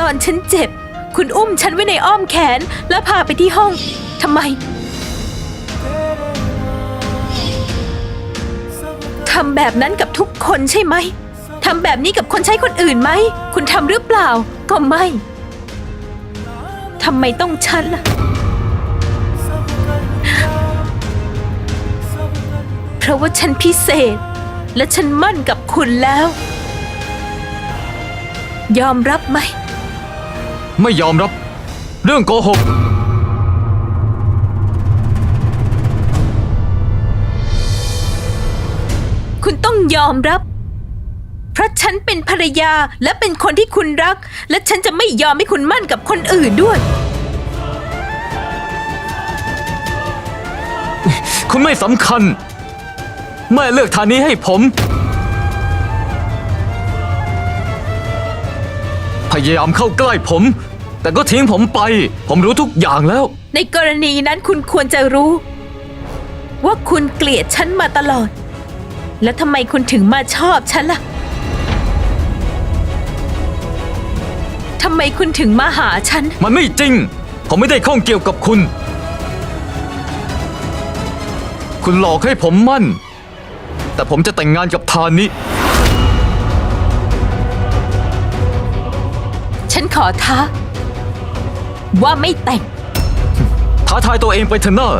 ตอนฉันเจ็บ คุณอุ้มฉันไว้ในอ้อมแขน แล้วพาไปที่ห้องทำไมทำแบบนั้นกับทุกคนใช่ไหมทำแบบนี้กับคนใช้คนอื่นไหม คุณทำหรือเปล่า ก็ไม่ทำไมต้องฉันล่ะ เพราะว่าฉันพิเศษ และฉันมั่นกับคุณแล้ว ยอมรับไหม ไม่ยอมรับ เรื่องโกหก คุณต้องยอมรับ เพราะฉันเป็นภรรยาและเป็นคนที่คุณรัก และฉันจะไม่ยอมให้คุณมั่นกับคนอื่นด้วย คุณไม่สำคัญ แม่เลือกทางนี้ให้ผม พยายามเข้าใกล้ผม แต่ก็ทิ้งผมไป ผมรู้ทุกอย่างแล้ว ในกรณีนั้นคุณควรจะรู้ ว่าคุณเกลียดฉันมาตลอด แล้วทำไมคุณถึงมาชอบฉันล่ะทำไมคุณถึงมาหาฉัน มันไม่จริง ผมไม่ได้ข้องเกี่ยวกับคุณ คุณหลอกให้ผมมั่น แต่ผมจะแต่งงานกับทานิ ฉันขอท้า ว่าไม่แต่ง ท้าทายตัวเองไปเถอะเนอะ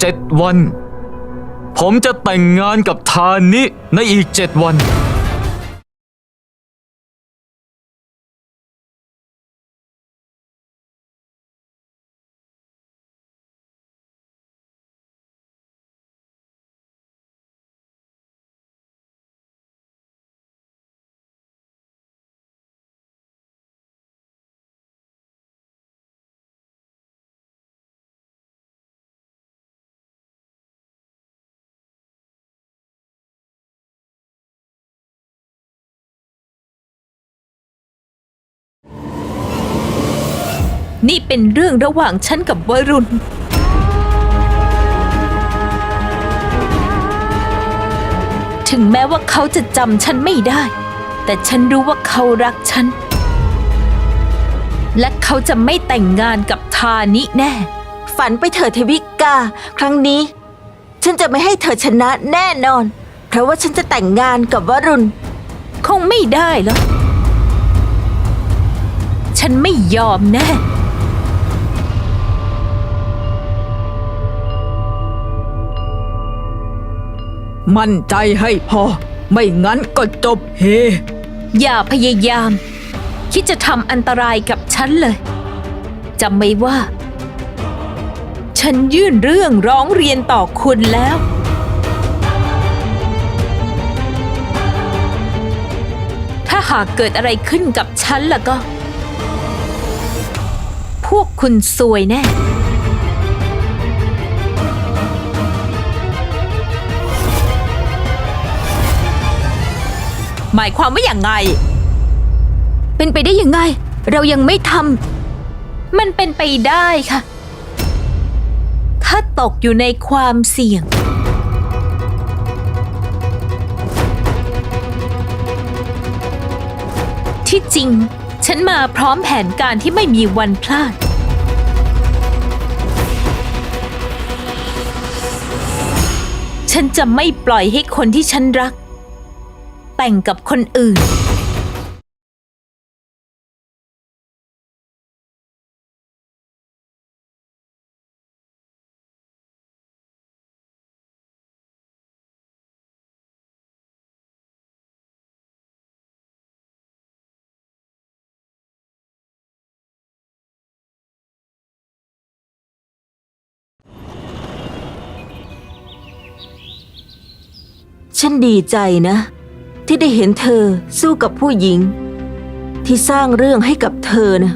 เจ็ดวัน ผมจะแต่งงานกับทานิในอีกเจ็ดวัน นี่เป็นเรื่องระหว่างฉันกับวรุณ ถึงแม้ว่าเขาจะจำฉันไม่ได้ แต่ฉันรู้ว่าเขารักฉัน และเขาจะไม่แต่งงานกับทานิแน่ ฝันไปเถอะเทวิกา ครั้งนี้ ฉันจะไม่ให้เธอชนะแน่นอน เพราะว่าฉันจะแต่งงานกับวรุณ คงไม่ได้หรอกฉันไม่ยอมแน่ มั่นใจให้พอ ไม่งั้นก็จบเฮ อย่าพยายาม คิดจะทำอันตรายกับฉันเลยจำไว้ว่า ฉันยื่นเรื่องร้องเรียนต่อคุณแล้ว ถ้าหากเกิดอะไรขึ้นกับฉันล่ะก็ พวกคุณซวยแน่ หมายความว่าอย่างไง เป็นไปได้ยังไง เรายังไม่ทมันเป็นไปได้ค่ะ ถ้าตกอยู่ในความเสี่ยง ที่จริง ฉันมาพร้อมแผนการที่ไม่มีวันพลาดฉันจะไม่ปล่อยให้คนที่ฉันรัก แต่งกับคนอื่น ฉันดีใจนะ ที่ได้เห็นเธอสู้กับผู้หญิง ที่สร้างเรื่องให้กับเธอนะ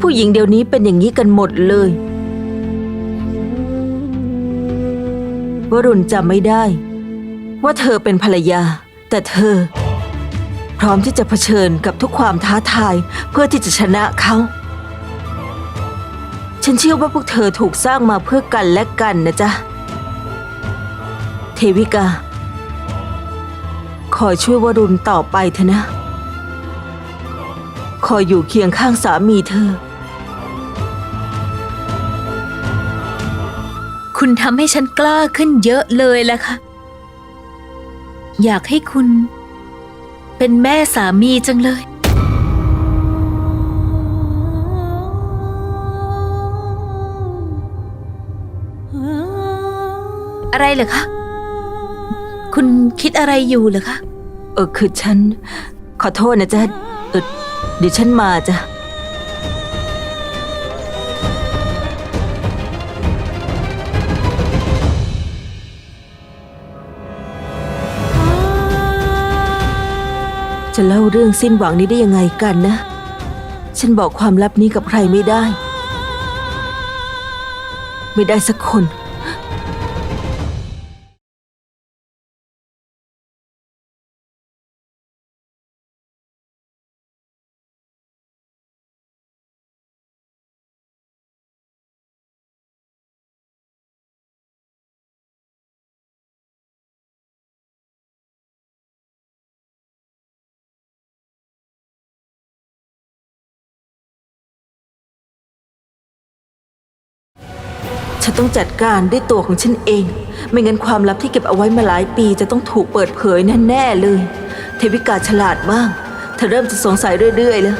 ผู้หญิงเดี๋ยวนี้เป็นอย่างนี้กันหมดเลยวรุณจำไม่ได้ ว่าเธอเป็นภรรยา แต่เธอ พร้อมที่จะเผชิญกับทุกความท้าทายเพื่อที่จะชนะเขา ฉันเชื่อว่าพวกเธอถูกสร้างมาเพื่อกันและกันนะจ๊ะ เทวิกา คอยช่วยวรุณต่อไปเถอะนะ คอยอยู่เคียงข้างสามีเธอ คุณทำให้ฉันกล้าขึ้นเยอะเลยแหละค่ะ อยากให้คุณ เป็นแม่สามีจังเลย อะไรเหรอคะ คุณคิดอะไรอยู่เหรอคะ ออคือฉัน ขอโทษนะจ๊ะเออเดี๋ยวฉันมาจ้ะจะเล่าเรื่องสิ้นหวังนี้ได้ยังไงกันนะ ฉันบอกความลับนี้กับใครไม่ได้ ไม่ได้สักคน ฉันต้องจัดการด้วยตัวของฉันเอง ไม่งั้นความลับที่เก็บเอาไว้มาหลายปีจะต้องถูกเปิดเผยแน่ๆเลย เทวิกาฉลาดมาก เธอเริ่มจะสงสัยเรื่อยๆแล้ว